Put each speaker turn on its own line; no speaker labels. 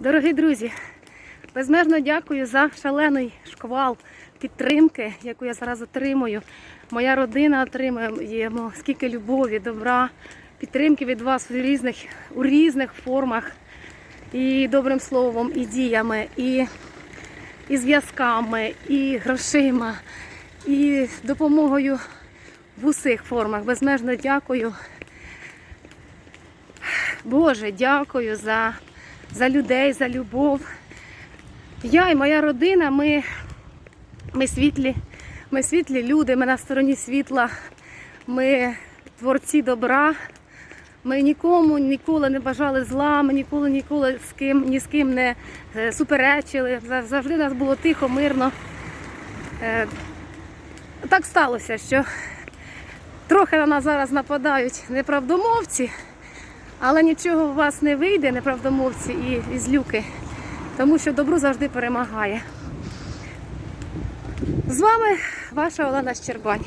Дорогі друзі, безмежно дякую за шалений шквал підтримки, яку я зараз отримую. Моя родина отримує скільки любові, добра, підтримки від вас у різних, у різних формах. І добрим словом, і діями, і, і зв'язками, і грошима, і допомогою в усіх формах. Безмежно дякую. Боже, дякую за, за людей, за любов. Я і моя родина, ми, ми світлі, ми світлі люди, ми на стороні світла, ми творці добра. Ми нікому ніколи не бажали зла, ми ніколи ніколи з ким, ні з ким не е, суперечили. Завжди у нас було тихо, мирно. Е, Так сталося, що трохи на нас зараз нападають неправдомовці. Але нічого у вас не вийде, неправдомовці і, злюки, тому що добро завжди перемагає. З вами ваша Олена Щербань.